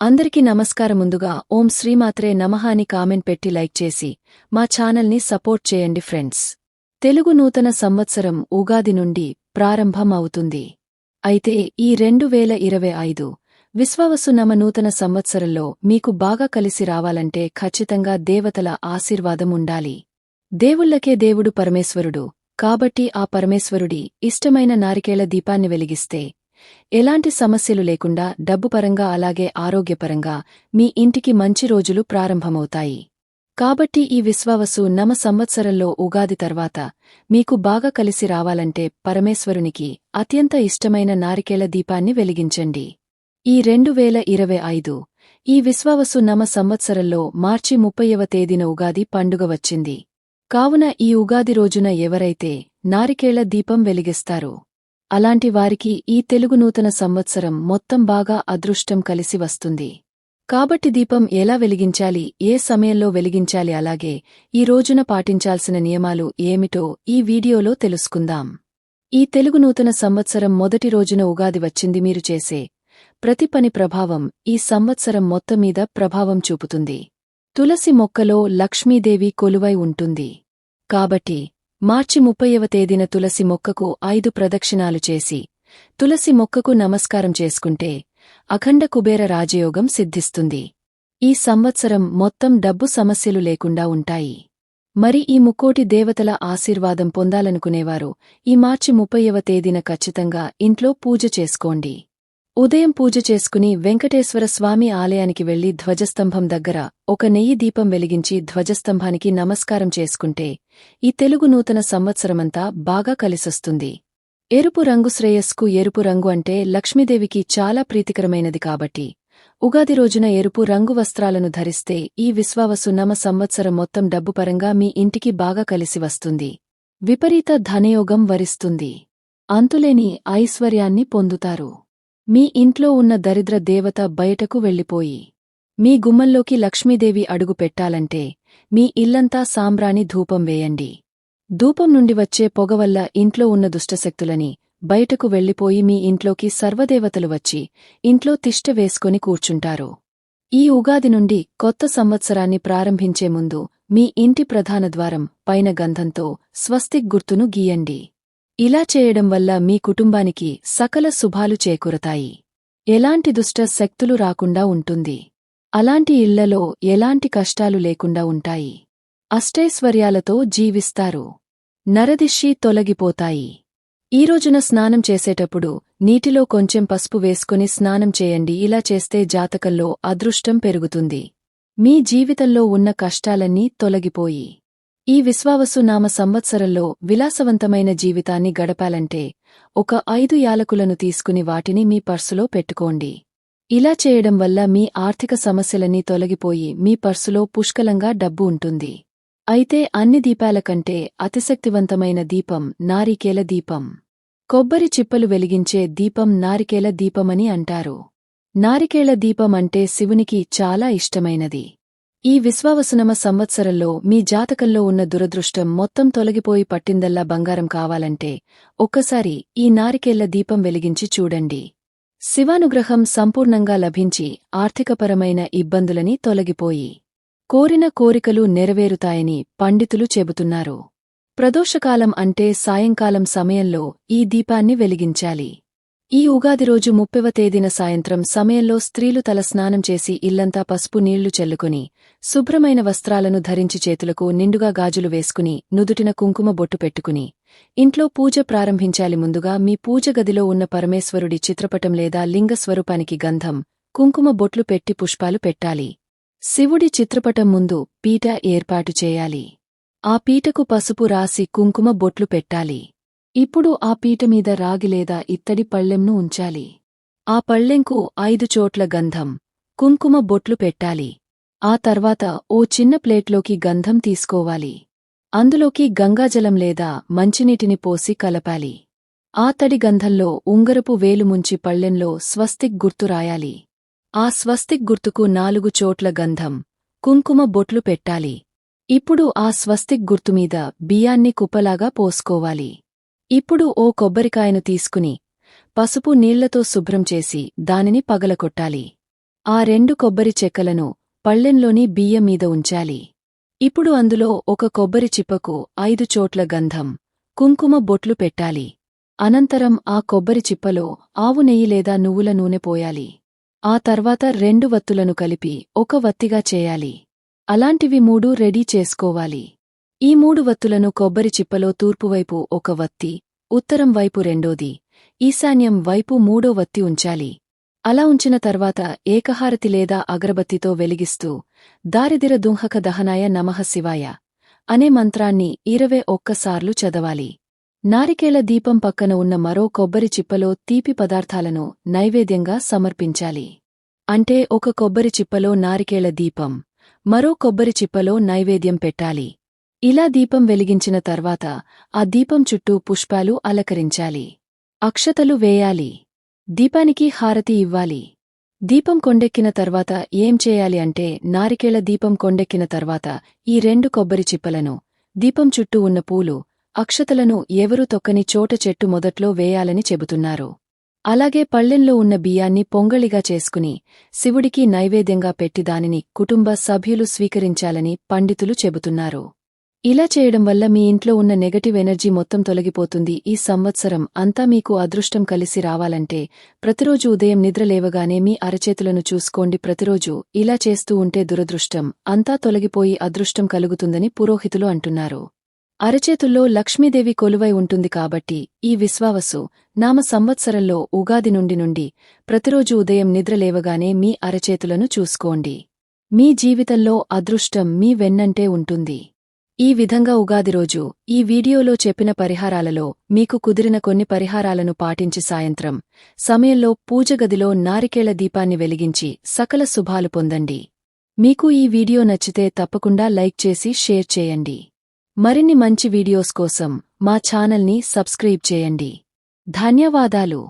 అందరికీ నమస్కారం ముందుగా ఓం శ్రీమాత్రే నమః అని కామెంట్ పెట్టి లైక్ చేసి మా ఛానల్ని సపోర్ట్ చేయండి ఫ్రెండ్స్. తెలుగు నూతన సంవత్సరం ఉగాది నుండి ప్రారంభం అవుతుంది అయితే ఈ రెండు వేల ఇరవై ఐదు విశ్వావసు నమ నూతన సంవత్సరంలో మీకు బాగా కలిసి రావాలంటే ఖచ్చితంగా దేవతల ఆశీర్వాదం ఉండాలి. దేవుళ్ళకే దేవుడు పరమేశ్వరుడు కాబట్టి ఆ పరమేశ్వరుడి ఇష్టమైన నారికేళ దీపాన్ని వెలిగిస్తే ఎలాంటి సమస్యలు లేకుండా డబ్బుపరంగా అలాగే ఆరోగ్యపరంగా మీ ఇంటికి మంచి రోజులు ప్రారంభమవుతాయి. కాబట్టి ఈ విశ్వావసు నమ సంవత్సరంలో ఉగాది తర్వాత మీకు బాగా కలిసి రావాలంటే పరమేశ్వరునికి అత్యంత ఇష్టమైన నారికేళ దీపాన్ని వెలిగించండి. ఈ రెండు వేల ఇరవై ఐదు ఈ విశ్వావసు నమ సంవత్సరంలో మార్చి ముప్పైవ తేదీన ఉగాది పండుగ వచ్చింది. కావున ఈ ఉగాది రోజున ఎవరైతే నారికేళ దీపం వెలిగిస్తారో అలాంటి వారికి ఈ తెలుగు నూతన సంవత్సరం మొత్తం బాగా అదృష్టం కలిసి వస్తుంది. కాబట్టి దీపం ఎలా వెలిగించాలి ఏ సమయంలో వెలిగించాలి అలాగే ఈ రోజున పాటించాల్సిన నియమాలు ఏమిటో ఈ వీడియోలో తెలుసుకుందాం. ఈ తెలుగు నూతన సంవత్సరం మొదటి రోజున ఉగాది వచ్చింది మీరు చేసే ప్రతి పని ప్రభావం ఈ సంవత్సరం మొత్తం మీద ప్రభావం చూపుతుంది. తులసి మొక్కలో లక్ష్మీదేవి కొలువై ఉంటుంది. కాబట్టి మార్చి ముప్పైవ తేదీన తులసి మొక్కకు ఐదు ప్రదక్షిణాలు చేసి తులసి మొక్కకు నమస్కారం చేసుకుంటే అఖండ కుబేర రాజయోగం సిద్ధిస్తుంది. ఈ సంవత్సరం మొత్తం డబ్బు సమస్యలు లేకుండా ఉంటాయి. మరి ఈ ముక్కోటి దేవతల ఆశీర్వాదం పొందాలనుకునేవారు ఈ మార్చి ముప్పైవ తేదీన ఖచ్చితంగా ఇంట్లో పూజ చేసుకోండి. ఉదయం పూజ చేసుకుని వెంకటేశ్వర స్వామి ఆలయానికి వెళ్ళి ధ్వజస్తంభం దగ్గర ఒక నెయ్యి దీపం వెలిగించి ధ్వజస్తంభానికి నమస్కారం చేసుకుంటే ఈ తెలుగు నూతన సంవత్సరమంతా బాగా కలిసొస్తుంది. ఎరుపు రంగు శ్రేయస్కు ఎరుపు రంగు అంటే లక్ష్మీదేవికి చాలా ప్రీతికరమైనది కాబట్టి ఉగాది రోజున ఎరుపు రంగు వస్త్రాలను ధరిస్తే ఈ విశ్వావసు నమ సంవత్సరం మొత్తం డబ్బుపరంగా మీ ఇంటికి బాగా కలిసి వస్తుంది. విపరీత ధనయోగం వరిస్తుంది. అంతులేని ఐశ్వర్యాన్ని పొందుతారు. మీ ఇంట్లో ఉన్న దరిద్ర దేవత బయటకు వెళ్ళిపోయి మీ గుమ్మంలోకి లక్ష్మీదేవి అడుగు పెట్టాలంటే మీ ఇల్లంతా సాంబ్రాణి ధూపం వేయండి. ధూపం నుండి వచ్చే పొగ వల్ల ఇంట్లో ఉన్న దుష్టశక్తులని బయటకు వెళ్ళిపోయి మీ ఇంట్లోకి సర్వదేవతలు వచ్చి ఇంట్లో తిష్ట వేసుకొని కూర్చుంటారు. ఈ ఉగాది నుండి కొత్త సంవత్సరాన్ని ప్రారంభించే ముందు మీ ఇంటి ప్రధాన ద్వారం పైన గంధంతో స్వస్తిక్ గుర్తును గీయండి. ఇలా చేయడం వల్ల మీ కుటుంబానికి సకల శుభాలు చేకూరతాయి. ఎలాంటి దుష్ట శక్తులు రాకుండా ఉంటుంది. అలాంటి ఇళ్ళలో ఎలాంటి కష్టాలు లేకుండా ఉంటాయి. అష్టైశ్వర్యాలతో జీవిస్తారు. నరదిష్షి తొలగిపోతాయి. ఈ రోజున స్నానం చేసేటప్పుడు నీటిలో కొంచెం పసుపు వేసుకుని స్నానం చేయండి. ఇలా చేస్తే జాతకంలో అదృష్టం పెరుగుతుంది. మీ జీవితంలో ఉన్న కష్టాలన్నీ తొలగిపోయి ఈ విశ్వావసు నామ సంవత్సరంలో విలాసవంతమైన జీవితాన్ని గడపాలంటే ఒక ఐదు యాలకులను తీసుకుని వాటిని మీ పర్సులో పెట్టుకోండి. ఇలా చేయడం వల్ల మీ ఆర్థిక సమస్యలన్నీ తొలగిపోయి మీ పర్సులో పుష్కలంగా డబ్బు ఉంటుంది. అయితే అన్ని దీపాల కంటే అతిశక్తివంతమైన దీపం నారికేల దీపం. కొబ్బరి చిప్పలు వెలిగించే దీపం నారికేల దీపమని అంటారు. నారికేళ దీపం అంటే శివునికి చాలా ఇష్టమైనది. ఈ విశ్వావసునమ సంవత్సరంలో మీ జాతకంలో ఉన్న దురదృష్టం మొత్తం తొలగిపోయి పట్టిందల్లా బంగారం కావాలంటే ఒక్కసారి ఈ నారికేళ్ళ దీపం వెలిగించి చూడండి. శివానుగ్రహం సంపూర్ణంగా లభించి ఆర్థికపరమైన ఇబ్బందులని తొలగిపోయి కోరిన కోరికలు నెరవేరుతాయని పండితులు చెబుతున్నారు. ప్రదోషకాలం అంటే సాయంకాలం సమయంలో ఈ దీపాన్ని వెలిగించాలి. ఈ ఉగాది రోజు ముప్పెవ తేదీన సాయంత్రం సమయంలో స్త్రీలు తలస్నానం చేసి ఇల్లంతా పసుపు నీళ్ళు చెల్లుకుని శుభ్రమైన వస్త్రాలను ధరించి చేతులకు నిండుగా గాజులు వేసుకుని నుదుటిన కుంకుమ బొట్టు పెట్టుకుని ఇంట్లో పూజ ప్రారంభించాలి ముందుగా మీ పూజ గదిలో ఉన్న పరమేశ్వరుడి చిత్రపటం లేదా లింగ స్వరూపానికి గంధం కుంకుమ బొట్లు పెట్టి పుష్పాలు పెట్టాలి. శివుడి చిత్రపటం ముందు పీట ఏర్పాటు చేయాలి. ఆ పీటకు పసుపు రాసి కుంకుమ బొట్లు పెట్టాలి. ఇప్పుడు ఆ పీటమీద రాగి లేదా ఇత్తడి పళ్ళెంను ఉంచాలి. ఆ పళ్ళెంకు ఐదు చోట్ల గంధం కుంకుమ బొట్లు పెట్టాలి. ఆ తర్వాత ఓ చిన్న ప్లేట్లోకి గంధం తీసుకోవాలి. అందులోకి గంగాజలం లేదా మంచినీటిని పోసి కలపాలి. ఆ తడి గంధంలో ఉంగరపు వేలు ముంచి పళ్ళెంలో స్వస్తిక్ గుర్తు రాయాలి. ఆ స్వస్తిక్ గుర్తుకు నాలుగు చోట్ల గంధం కుంకుమ బొట్లు పెట్టాలి. ఇప్పుడు ఆ స్వస్తిక్ గుర్తుమీద బియ్యాన్ని కుప్పలాగా పోసుకోవాలి. ఇప్పుడు ఓ కొబ్బరికాయను తీసుకుని పసుపు నీళ్ళతో శుభ్రం చేసి దానిని పగలకొట్టాలి ఆ రెండు కొబ్బరి చెక్కలను పళ్ళెంలోని బియ్యం మీద ఉంచాలి. ఇప్పుడు అందులో ఒక కొబ్బరి చిప్పకు ఐదు చోట్ల గంధం కుంకుమ బొట్లు పెట్టాలి. అనంతరం ఆ కొబ్బరి చిప్పలో ఆవు నెయ్యి లేదా నువ్వుల నూనె పోయాలి. ఆ తర్వాత రెండు వత్తులను కలిపి ఒక వత్తిగా చేయాలి. అలాంటివి మూడు రెడీ చేసుకోవాలి. ఈ మూడు వత్తులను కొబ్బరి చిప్పలో తూర్పువైపు ఒక వత్తి ఉత్తరం వైపు రెండోది ఈశాన్యం వైపు మూడో వత్తి ఉంచాలి. అలా ఉంచిన తర్వాత ఏకహారతి లేదా అగరబత్తితో వెలిగిస్తూ దారిదిర దుంహక దహనాయ నమః శివాయ అనే మంత్రాన్ని ఇరవై ఒక్కసార్లు చదవాలి. నారికేళ దీపం పక్కన ఉన్న మరో కొబ్బరి చిప్పలో తీపి పదార్థాలను నైవేద్యంగా సమర్పించాలి. అంటే ఒక కొబ్బరి చిప్పలో నారికేళ దీపం మరో కొబ్బరి చిప్పలో నైవేద్యం పెట్టాలి. ఇలా దీపం వెలిగించిన తర్వాత ఆ దీపం చుట్టూ పుష్పాలు అలకరించాలి. అక్షతలు వేయాలి. దీపానికి హారతి ఇవ్వాలి. దీపం కొండెక్కిన తర్వాత ఏం చేయాలి అంటే నారికేళ దీపం కొండెక్కిన తర్వాత ఈ రెండు కొబ్బరి చిప్పలను దీపం చుట్టూ ఉన్న పూలు అక్షతలను ఎవరు తొక్కని చోట చెట్టు మొదట్లో వేయాలని చెబుతున్నారు. అలాగే పళ్ళెంలో ఉన్న బియ్యాన్ని పొంగళిగా చేసుకుని శివుడికి నైవేద్యంగా పెట్టి దానిని కుటుంబ సభ్యులు స్వీకరించాలని పండితులు చెబుతున్నారు. ఇలా చేయడం వల్ల మీ ఇంట్లో ఉన్న నెగటివ్ ఎనర్జీ మొత్తం తొలగిపోతుంది. ఈ సంవత్సరం అంతా మీకు అదృష్టం కలిసి రావాలంటే ప్రతిరోజు ఉదయం నిద్ర లేవగానే మీ అరచేతులను చూసుకోండి. ప్రతిరోజు ఇలా చేస్తూ ఉంటే దురదృష్టం అంతా తొలగిపోయి అదృష్టం కలుగుతుందని పురోహితులు అంటున్నారు. అరచేతుల్లో లక్ష్మీదేవి కొలువై ఉంటుంది కాబట్టి ఈ విశ్వావసు నామ సంవత్సరంలో ఉగాది నుండి నుండి ప్రతిరోజు ఉదయం నిద్ర లేవగానే మీ అరచేతులను చూసుకోండి. మీ జీవితంలో అదృష్టం మీ వెన్నంటే ఉంటుంది. ఈ విధంగా ఉగాది రోజు ఈ వీడియోలో చెప్పిన పరిహారాలలో మీకు కుదిరిన కొన్ని పరిహారాలను పాటించి సాయంత్రం సమయంలో పూజగదిలో నారికేళ దీపాన్ని వెలిగించి సకల శుభాలు పొందండి. మీకు ఈ వీడియో నచ్చితే తప్పకుండా లైక్ చేసి షేర్ చేయండి. మరిన్ని మంచి వీడియోస్ కోసం మా ఛానల్ని సబ్స్క్రైబ్ చేయండి. ధన్యవాదాలు.